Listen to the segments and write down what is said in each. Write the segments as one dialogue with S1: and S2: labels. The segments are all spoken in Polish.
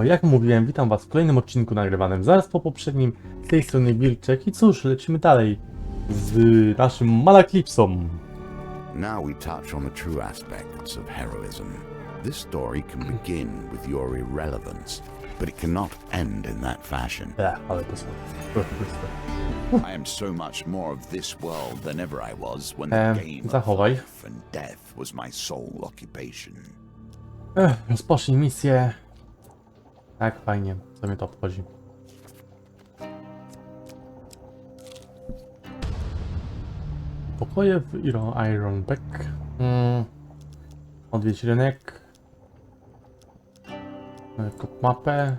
S1: O, jak mówiłem, witam was w kolejnym odcinku nagrywanym zaraz po poprzednim. Z tej strony Wilczek i cóż, lecimy dalej z naszym Malaklipsą.
S2: Now we touch on the true aspects of heroism. This story can begin with your irrelevance, but it cannot end in that fashion.
S1: Proszę.
S2: I am so much more of this world than ever I was when the game of
S1: zachowaj.
S2: life and death was my sole occupation.
S1: Ech, rozpocznij misję. Tak, fajnie, co mnie to obchodzi. Pokoje w Iron, Iron Back. Mm. Odwiedź rynek. Kup mapę.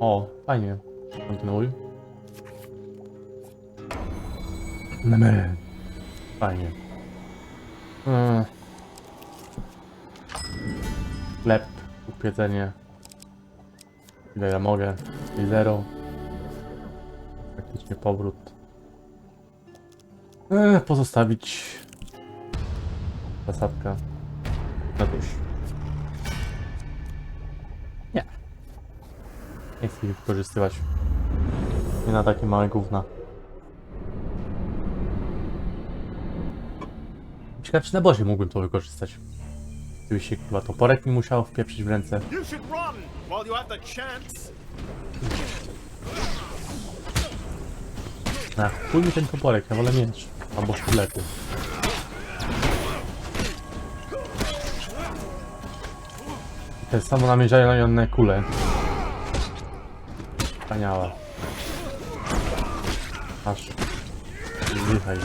S1: O, fajnie. Kontynuuj. Nemy. Fajnie. Mm. Chleb, jedzenie. Ile ja mogę? I zero. Praktycznie powrót. Eee, pozostawić zasadkę na dusz. Nie. Nie chcę ich wykorzystywać. Nie na takie małe gówna. Ciekawe, czy na bosie mógłbym to wykorzystać. Gdyby się chyba toporek mi musiał wpieprzyć w ręce. Na chuj mi ten toporek, ja wolę mieć. Albo sztylety. I te samo namierzające kule. Wspaniałe. Aż. Zdychaj.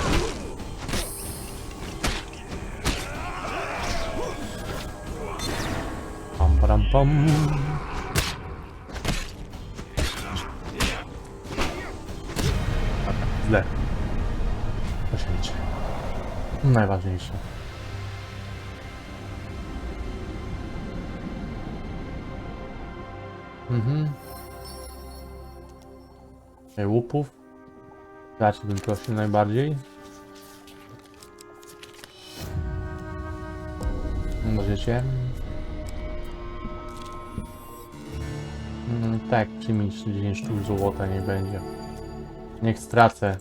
S1: Pam, pam. Źle. To się liczy. Najważniejsze. Mhm. Ej, łupów. Graczy bym prosił najbardziej. Możecie. Mm, tak, przyjmij 10 sztuk złota, niech będzie. Niech stracę.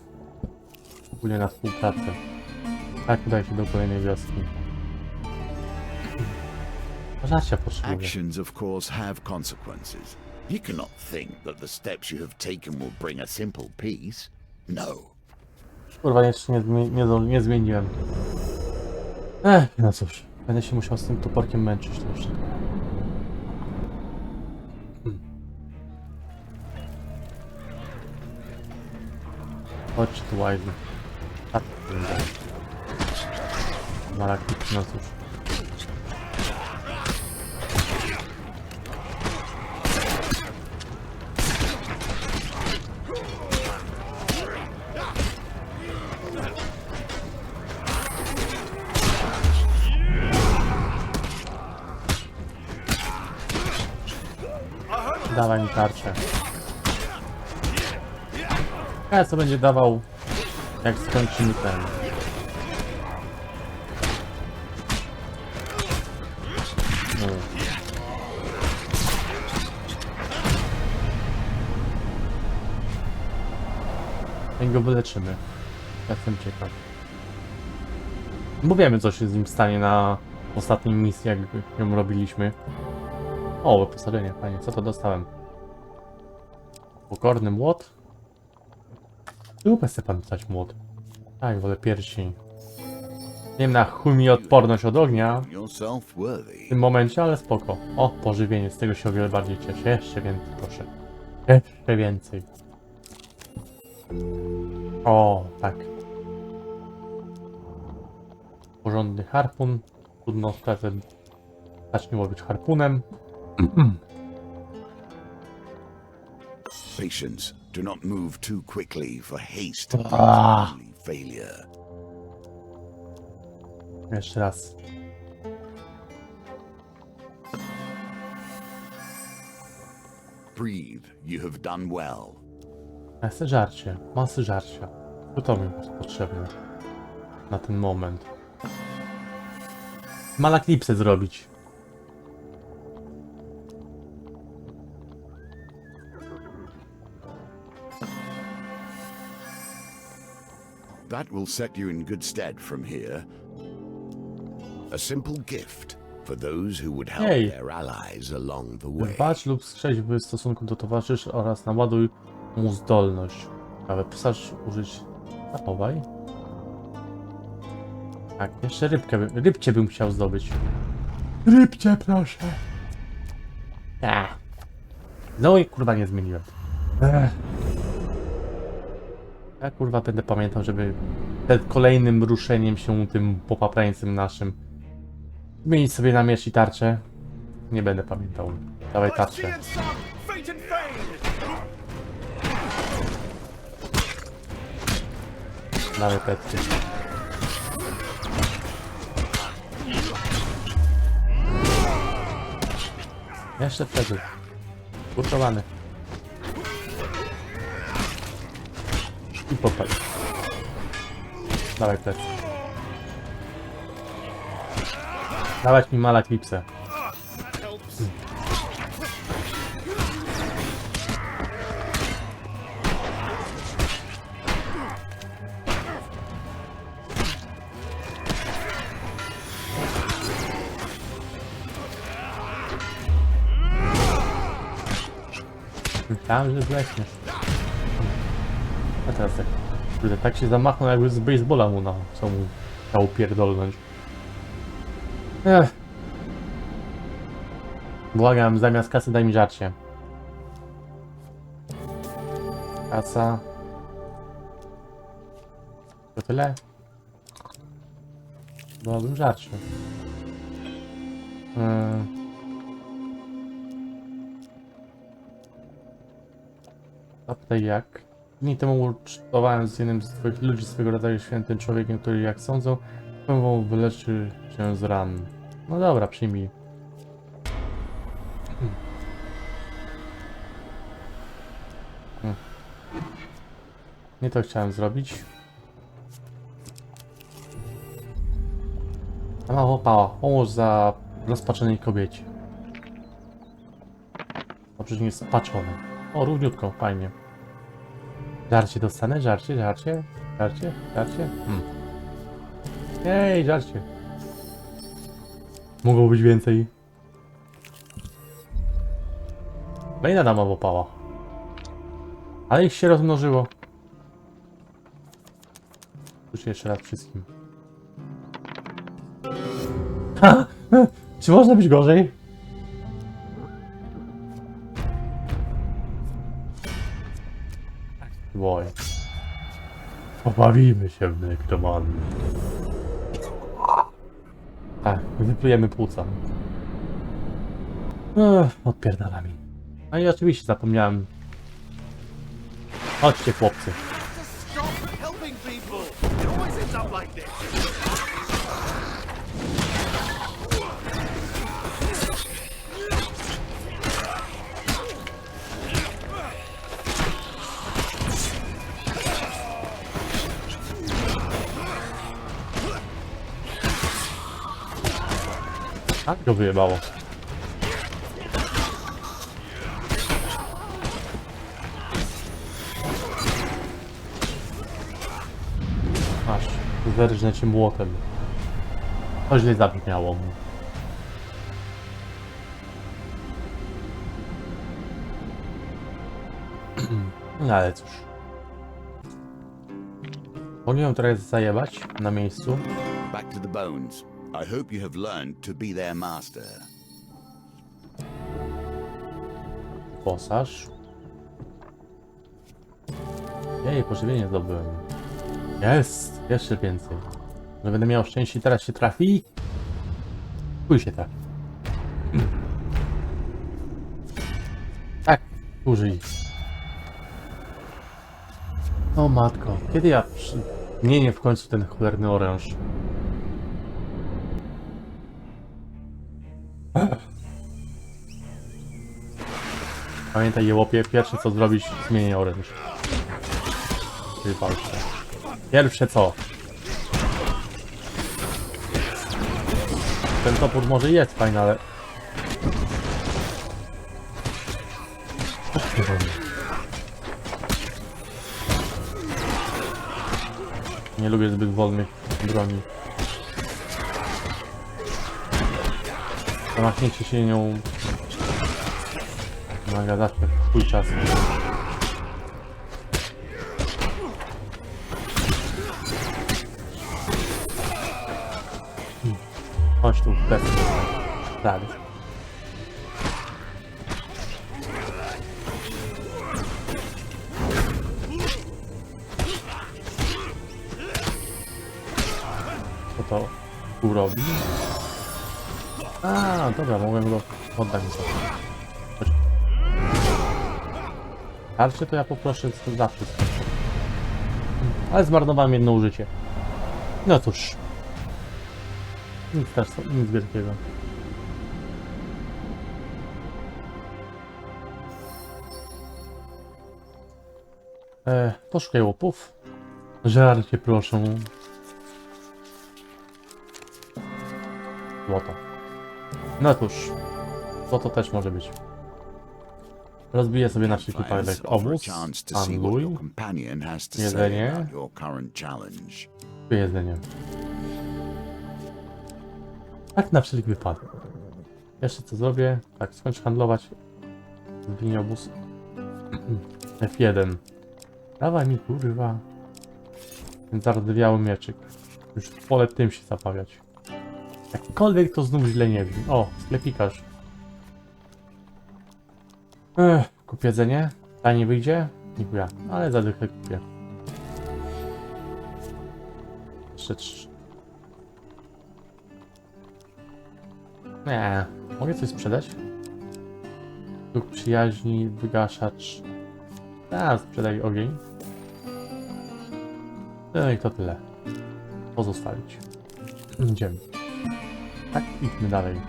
S1: Ogólnie na współpracę. Tak, udaj się do kolejnej wioski. Potrzebuję.
S2: Actions, of course, have consequences. You cannot think that the steps you have taken will bring a simple peace. No.
S1: Kurwa, jeszcze nie, zmie- nie, zdąży- nie zmieniłem. Ech, no cóż. Będę się musiał z tym toporkiem męczyć to jeszcze. Chodź tu. Malakit, no cóż. Dawaj mi tarczę. Ja co będzie dawał, jak skończymy ten. No. Jak go wyleczymy. Jestem ciekaw. Bo wiemy co się z nim stanie na ostatniej misji, jak ją robiliśmy. O, wyposażenie, fajnie. Co to dostałem? Pokorny młot? Lubię sobie pamiętać młot. Tak, wolę pierścień. Nie wiem na chuj mi odporność od ognia w tym momencie, ale spoko. O, pożywienie, z tego się o wiele bardziej cieszę. Jeszcze więcej, proszę. Jeszcze więcej. O, tak. Porządny harpun. Trudno. Zacznij łowić harpunem.
S2: Patience. Do not move too quickly, for haste brings
S1: Ah.
S2: only failure.
S1: Jeszcze raz.
S2: Breathe. You have done well.
S1: Chcę żarcie, masy żarcia. To to mi jest potrzebne. Na ten moment. Malaklipsę zrobić.
S2: That will set you in good stead from here. A simple gift for those who would help their allies along the way.
S1: Walcz lub skrześ w stosunku do towarzyszy oraz naładuj mu zdolność. A wypisarz użyć zachowaj. Tak, jeszcze rybkę, by- rybcie bym chciał zdobyć. Rybcie proszę. Ja. No i kurwa nie zmieniłem. Ech. Ja kurwa będę pamiętał, żeby przed kolejnym ruszeniem się tym popaprańcem naszym zmienić sobie na miecz i tarczę. Nie będę pamiętał. Dawaj tarczę. Dawaj petry. Jeszcze przeżył. Kurczowany. I popatrz. Dawaj plecy. Dawać mi mala klipsę. Myślałem, że zleśniesz. Tak. Kurde, tak się zamachnął jakby z baseballa mu na co mu chciał pierdolnąć. Ech. Błagam, zamiast kasy daj mi żarcie. Kasa. To tyle? Dałbym żarcie. Hmm. Zapytaj jak. Dni temu ucztowałem z jednym z twoich ludzi swego rodzaju świętym człowiekiem, który jak sądzą, pewną wyleczy się z ran. No dobra, przyjmij. Hmm. Nie to chciałem zrobić. A pała, pomóż za rozpaczonej kobiecie. Dobrze, nie spaczone. O, równiutko, fajnie. Żarcie dostanę? Żarcie, żarcie? Żarcie? Żarcie? Hmm. Ej, żarcie. Mogło być więcej. No i nada ma opała. Ale ich się rozmnożyło. Już jeszcze raz wszystkim. Ha! Czy można być gorzej? Pobawimy się w nekromanii. Tak, wyplujemy płuca. Ech, odpierdala mi. A i oczywiście zapomniałem. Chodźcie chłopcy. Tak go wyjebało. Masz, zerżnę cię młotem. To źle zabrzmiało mu. No ale cóż. Mogę ją trochę zajebać na miejscu.
S2: Back to the bones. I hope you have learned to be their master.
S1: Posaż. Jej, pożywienie zdobyłem. Jest! Jeszcze więcej. Że będę miał szczęście teraz się trafi. Chuj się trafi. Tak, użyj. O matko, kiedy ja przy... Nie w końcu ten cholerny oręż. Pamiętaj, jełopie, pierwsze co zrobić, zmienię oręż. Wypal się. Pierwsze co? Ten topór może jest fajny, ale... Nie lubię zbyt wolnych broni. Zamachnięcie się nią wymaga zawsze swój czas. Hmm. Chodź tu, bez Dalej. Co to tu robi? A, dobra, mogłem go oddać sobie. Chodź. Tarczy to ja poproszę z- zawsze skończę. Ale zmarnowałem jedno użycie. No cóż. Nic też, nic wielkiego. E, poszukaj łopów. Żarcie proszę. Złoto. No cóż, złoto też może być. Rozbiję sobie na wszelki wypadek obóz,
S2: to
S1: handluj,
S2: to
S1: Jedzenie. tu jedzenie. Tak na wszelki wypadek. Jeszcze co zrobię? Tak, skończ handlować. Zwinie obóz. F1. Dawaj mi kurwa. Ten zardzewiały mieczyk. Już wolę tym się zabawiać. Jakkolwiek to znów źle nie wiem. O, sklepikarz. Ech, kupię jedzenie. Taniej wyjdzie? Dziękuję. Ale za dychę kupię. Jeszcze trzy. Nie. Mogę coś sprzedać? Duch przyjaźni, wygaszacz. A, sprzedaj ogień. No i to tyle. Pozostawić. Idziemy. Tak, idźmy dalej.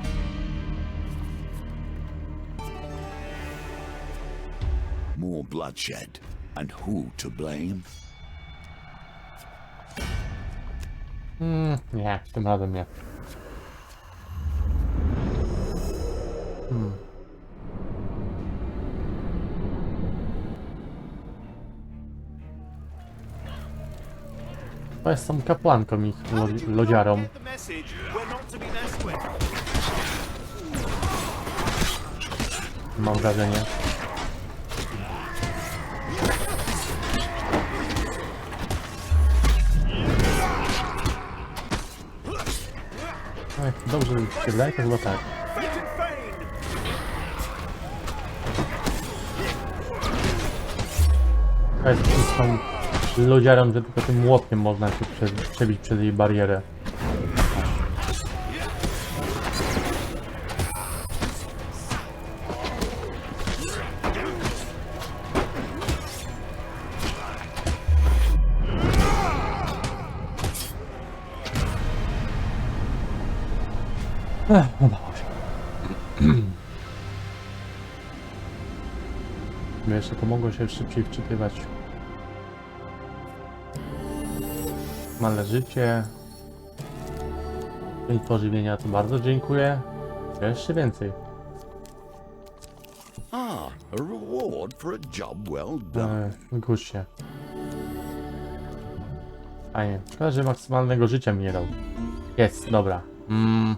S2: More bloodshed. And who to blame?
S1: Mm, nie, tym razem nie. Hmm. To jest tą kapłanką ich lo- lodziarą. Mam wrażenie. Ech, dobrze mi się wydaje, to chyba tak. Jest że tylko tym młotkiem można się prze, przebić przez jej barierę. Ech, udało się. Jeszcze to mogło się szybciej wczytywać. Należycie. I pożywienia to bardzo dziękuję. Jeszcze więcej.
S2: Ah, a reward for a job well done.
S1: E, Zgódź się. Fajnie. Szkoda, że maksymalnego życia mi nie dał. Jest, dobra. Mm.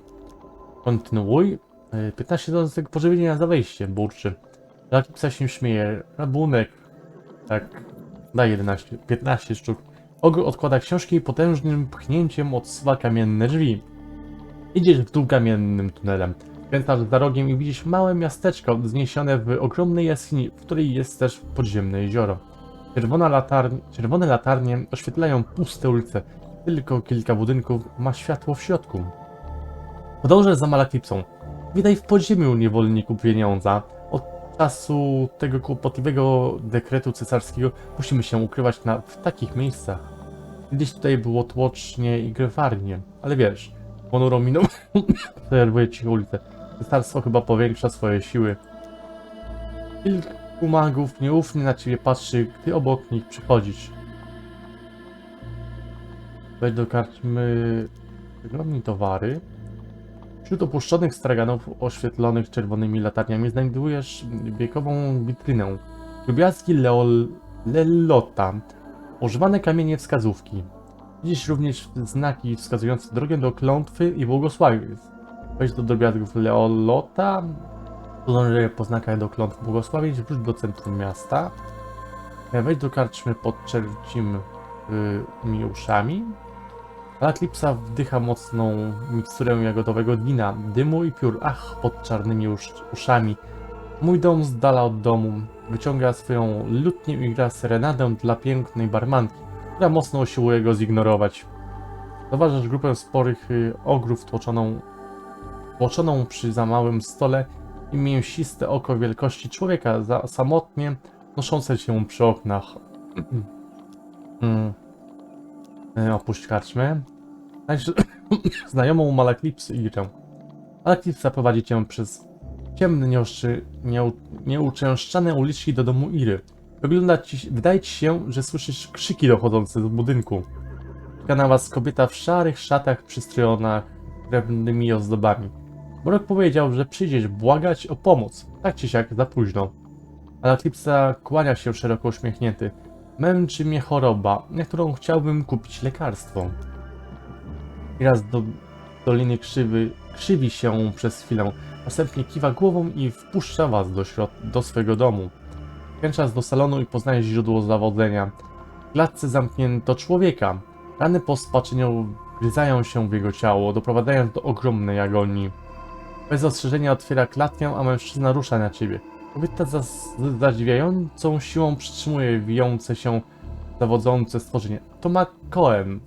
S1: Kontynuuj. E, 15 dodatek pożywienia za wejście, burczy. Jaki psa się śmieje. Rabunek. Tak. Daj 11. 15 sztuk. Ogr odkłada książki i potężnym pchnięciem odsuwa kamienne drzwi. Idziesz w dół kamiennym tunelem. Skręcasz za rogiem i widzisz małe miasteczko wzniesione w ogromnej jaskini, w której jest też podziemne jezioro. Latarń, czerwone latarnie oświetlają puste ulice. Tylko kilka budynków ma światło w środku. Podążasz za Malaklipsą. Widaj w podziemiu niewolników pieniądza. Od czasu tego kłopotliwego dekretu cesarskiego musimy się ukrywać na, w takich miejscach. Kiedyś tutaj było tłocznie i grewarnie, ale wiesz, ponurą miną obserwuje ci ulicę. Cesarstwo chyba powiększa swoje siły. Kilku magów nieufnie na ciebie patrzy, gdy obok nich przychodzisz. Wejdź do karczmy... Wyglądnij towary. Wśród opuszczonych straganów oświetlonych czerwonymi latarniami znajdujesz wiekową witrynę. Drobiazgi Leol... Używane kamienie wskazówki. Widzisz również znaki wskazujące drogę do klątwy i błogosławieństw. Wejdź do drobiazgów Leolota, podążaj po znakach do klątwy błogosławieństw, wróć do centrum miasta. Wejdź do karczmy pod czerwcim y, miuszami. Alaklipsa wdycha mocną miksturę jagodowego wina, dymu i piór. Ach, pod czarnymi usz, uszami. Mój dom z dala od domu. Wyciąga swoją lutnię i gra serenadę dla pięknej barmanki, która mocno usiłuje go zignorować. Zauważasz grupę sporych y, ogrów tłoczoną, tłoczoną przy za małym stole i mięsiste oko wielkości człowieka, za, samotnie noszące się przy oknach. mm. Y, Opuść karczmę. Znajdź znajomą Malaklipsy Irę. Malaklipsa prowadzi cię przez ciemne, nieoszczy, nieu, nieuczęszczane uliczki do domu Iry. Wygląda ci, wydaje ci się, że słyszysz krzyki dochodzące z budynku. Czeka na was kobieta w szarych szatach przystrojona drewnymi ozdobami. Borok powiedział, że przyjdziesz błagać o pomoc. Tak czy siak, za późno. Ale Eclipsa kłania się szeroko uśmiechnięty. Męczy mnie choroba, na którą chciałbym kupić lekarstwo. Raz do doliny krzywy, krzywi się przez chwilę, następnie kiwa głową i wpuszcza was do, do swojego domu. Wkręcasz do salonu i poznajesz źródło zawodzenia. W klatce zamknięto człowieka. Rany po spaczeniu gryzają się w jego ciało, doprowadzając do ogromnej agonii. Bez ostrzeżenia otwiera klatkę, a mężczyzna rusza na ciebie. Kobieta za z zadziwiającą siłą przytrzymuje wijące się, zawodzące stworzenie. To ma Cohen.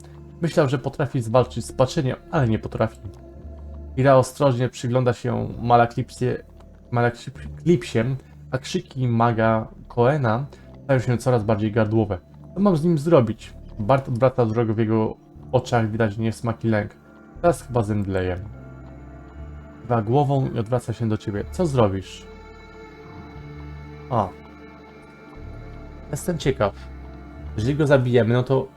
S1: Myślał, że potrafi zwalczyć spaczenie, ale nie potrafi. Ira ostrożnie przygląda się Malaklipsie, a krzyki maga Coena stają się coraz bardziej gardłowe. Co mam z nim zrobić? Bart odwraca wzrok w jego oczach, widać niesmaki lęk. Teraz chyba zemdleje. Kiwa głową i odwraca się do ciebie. Co zrobisz? A. Jestem ciekaw. Jeżeli go zabijemy, no to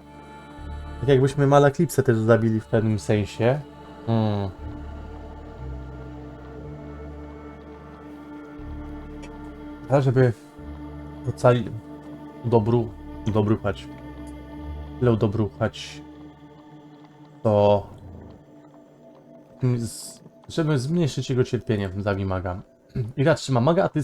S1: tak jakbyśmy Malaklipsę też zabili w pewnym sensie. Hmm. Tak, żeby ocali dobru, dobruchać. Tyle udobruchać, to żeby zmniejszyć jego cierpienie, zabi maga. Ira trzyma maga, a ty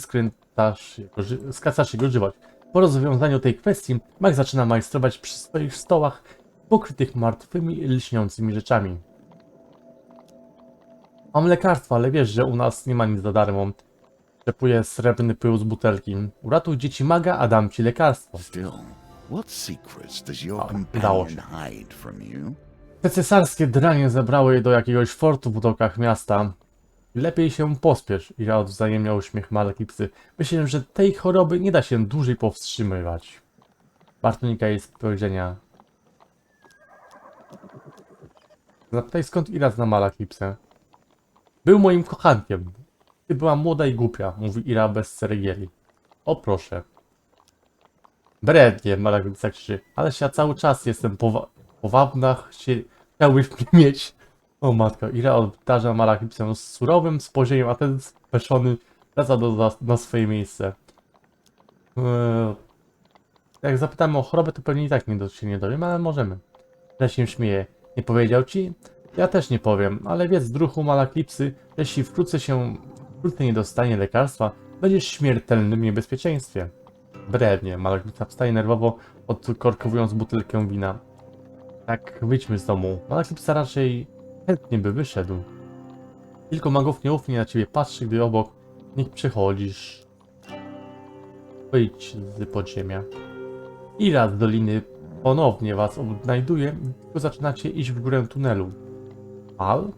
S1: skręcasz jego, skracasz jego żywot. Po rozwiązaniu tej kwestii, mag zaczyna majstrować przy swoich stołach pokrytych martwymi lśniącymi rzeczami. Mam lekarstwo, ale wiesz, że u nas nie ma nic za darmo. Czepuje srebrny pył z butelki. Uratuj dzieci maga, a dam ci lekarstwo. Udało? Te cesarskie dranie zabrały je do jakiegoś fortu w dokach miasta. Lepiej się pospiesz, Ira odwzajemnia uśmiech Malekipsy. Myślę, że tej choroby nie da się dłużej powstrzymywać. Bartonika jej spojrzenia. Zapytaj skąd Ira zna Malakipsę. Był moim kochankiem. Ty była młoda i głupia, mówi Ira bez ceregieli. O proszę. Brednie, Malakipsa krzyczy. Ale ja cały czas jestem powa powabna, chciałbyś mnie mieć. O matko, Ira obdarza Malakipsę z surowym spojrzeniem, a ten speszony wraca do, za- na swoje miejsce. Eee, jak zapytamy o chorobę, to pewnie i tak nie do, się nie dowiem, ale możemy. Ja się śmieje. Nie powiedział ci? Ja też nie powiem, ale wiedz, druhu Malaklipsy, jeśli wkrótce się, wkrótce nie dostanie lekarstwa, będziesz w śmiertelnym niebezpieczeństwie. Brednie, Malaklipsa wstaje nerwowo, odkorkowując butelkę wina. Tak, wyjdźmy z domu. Malaklipsa raczej chętnie by wyszedł. Kilku magów nieufnie na ciebie patrzy, gdy obok nich przechodzisz. Wyjdź z podziemia. Ira z doliny ponownie was odnajduje, tylko zaczynacie iść w górę tunelu. Al?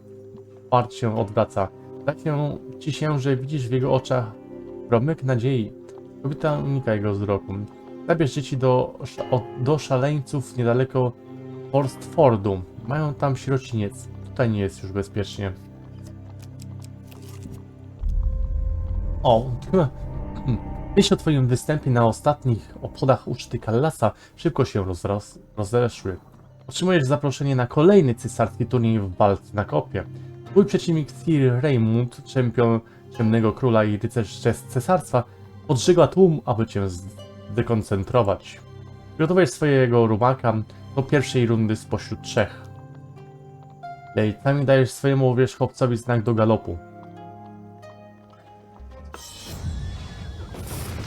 S1: Bart się odwraca. Zdaje się ci się, że widzisz w jego oczach promyk nadziei. Kobieta unika jego wzroku. Zabierz dzieci do, do szaleńców niedaleko Forstfordu. Mają tam sierociniec. Tutaj nie jest już bezpiecznie. O, Wieści o twoim występie na ostatnich obchodach uczty Kallasa szybko się rozros- rozeszły. Otrzymujesz zaproszenie na kolejny cesarski turniej w walce na kopie. Twój przeciwnik Sir Raymond, czempion Ciemnego Króla i rycerz ces- cesarstwa, podżegła tłum, aby cię zdekoncentrować. Przygotowujesz swojego rumaka, do pierwszej rundy spośród trzech. Lejcami dajesz swojemu wierzchowcowi znak do galopu.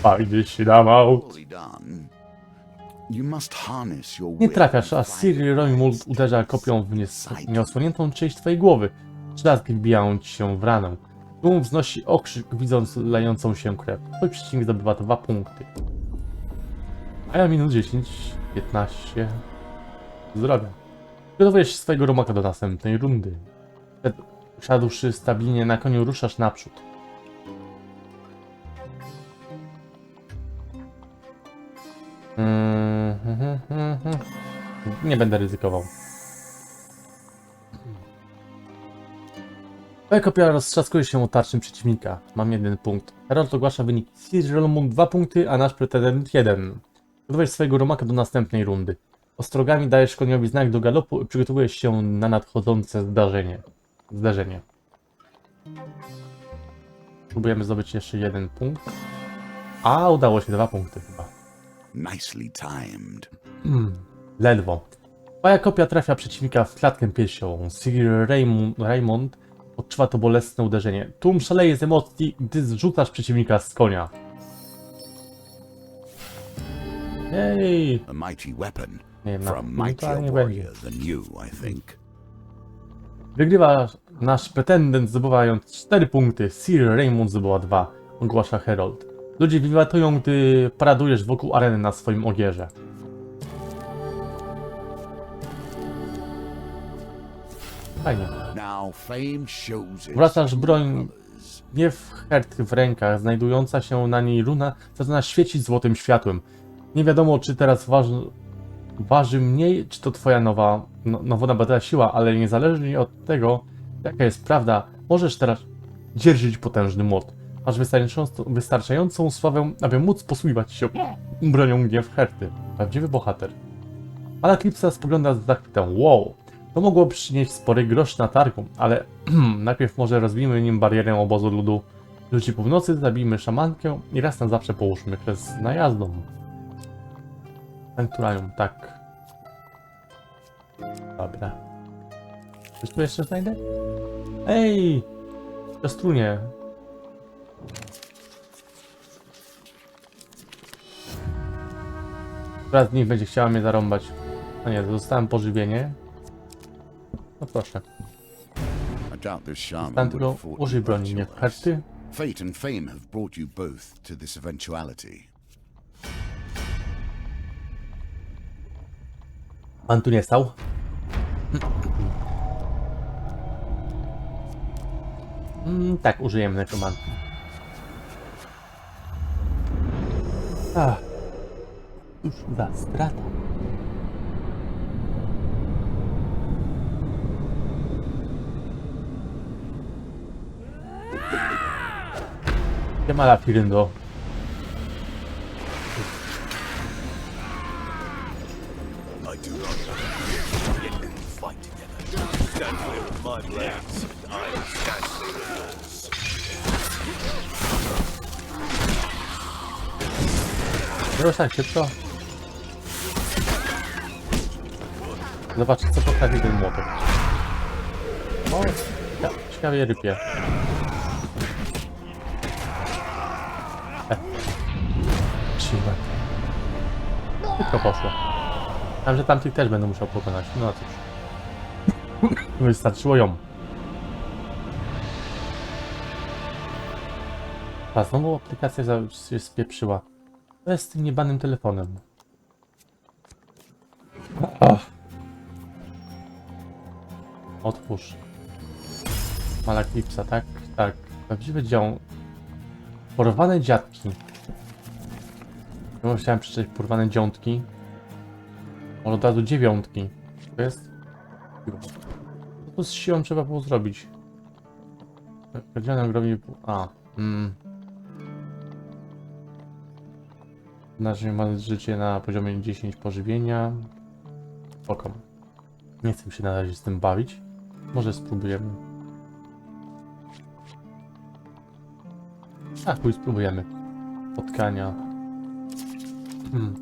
S1: Fajnie się nam out.
S2: Fully done. You must harness your
S1: Nie trafiasz, a Siri Roymund uderza kopią w nies- nieosłoniętą część twojej głowy. Razy wbijają ci się w ranę. Tłum wznosi okrzyk, widząc lejącą się krew. Twój przeciwnik zdobywa dwa punkty. A ja minut 10, 15. Zdrowia. Przygotowujesz swojego rumaka do następnej rundy. Usiadłszy stabilnie na koniu, ruszasz naprzód. Nie będę ryzykował. Twoja kopia roztrzaskuje się o tarczym przeciwnika. Mam jeden punkt. Herald ogłasza wynik Cyril 2 punkty, a nasz pretendent 1. Przygotowujesz swojego rumaka do następnej rundy. Ostrogami dajesz koniowi znak do galopu i przygotowujesz się na nadchodzące zdarzenie. Zdarzenie. Próbujemy zdobyć jeszcze jeden punkt. A, udało się dwa punkty chyba.
S2: nicely timed.
S1: Hmm, ledwo. Twoja kopia trafia przeciwnika w klatkę piersiową. Sir Raymond, Raymond odczuwa to bolesne uderzenie. Tłum szaleje z emocji, gdy zrzucasz przeciwnika z konia. Ej,
S2: A mighty weapon
S1: To
S2: mightier
S1: nie
S2: warrior than you, I think.
S1: wygrywa nasz pretendent zdobywając 4 punkty. Sir Raymond zdobyła 2, ogłasza Herald. Ludzie wiwatują, gdy paradujesz wokół areny na swoim ogierze. Fajnie.
S2: Now fame shows its
S1: Wracasz broń
S2: colours.
S1: Nie w hert w rękach, znajdująca się na niej runa zaczyna świecić złotym światłem. Nie wiadomo, czy teraz waży, waży mniej, czy to twoja nowa, no, nowo nabyta siła, ale niezależnie od tego, jaka jest prawda, możesz teraz dzierżyć potężny młot. Masz wystarczającą, wystarczającą sławę, aby móc posługiwać się bronią gniew herty. Prawdziwy bohater. Malaklipsa spogląda z zachwytem. Wow, to mogło przynieść spory grosz na targu, ale najpierw może rozbijmy nim barierę obozu ludu. Ludzi północy, zabijmy szamankę i raz na zawsze połóżmy kres najazdom. Sankturarium, tak. Dobra. Coś tu jeszcze znajdę? Ej! Jastrunie. Która z nich będzie chciała mnie zarąbać? No nie, dostałem pożywienie. No proszę.
S2: Would
S1: tylko użyj broni, nie karty.
S2: Fate and fame have brought you both to this eventuality.
S1: Pan tu nie stał? Mm, tak, użyjemy nekromanty. Ach. Już za strata. Siema Lafiryndo.
S3: Stand clear of my blades, I stand clear of yours.
S1: Już tak szybko. Zobacz, co potrafi ten młotek. O, cia- ciekawie rypie. E. Siła. Szybko poszło. Tam, że tamtych też będę musiał pokonać. No cóż. Wystarczyło ją. A znowu aplikacja się spieprzyła. To jest z tym niebanym telefonem. Ach. Otwórz. Malaklipsa, tak? Tak. Prawdziwy dział. Porwane dziadki. Ja chciałem przeczytać porwane dziątki. Od razu dziewiątki. To jest... Tu z siłą trzeba było zrobić? Powiedziałem robi... A. Mm. Znaczy ma życie na poziomie 10 pożywienia. Spoko. Nie chcę się na razie z tym bawić. Może spróbujemy. A, chuj, spróbujemy. Spotkania. Hmm.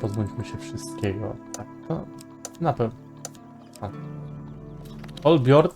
S1: Pozbądźmy się wszystkiego. Tak, to na pewno. A. Olbjorn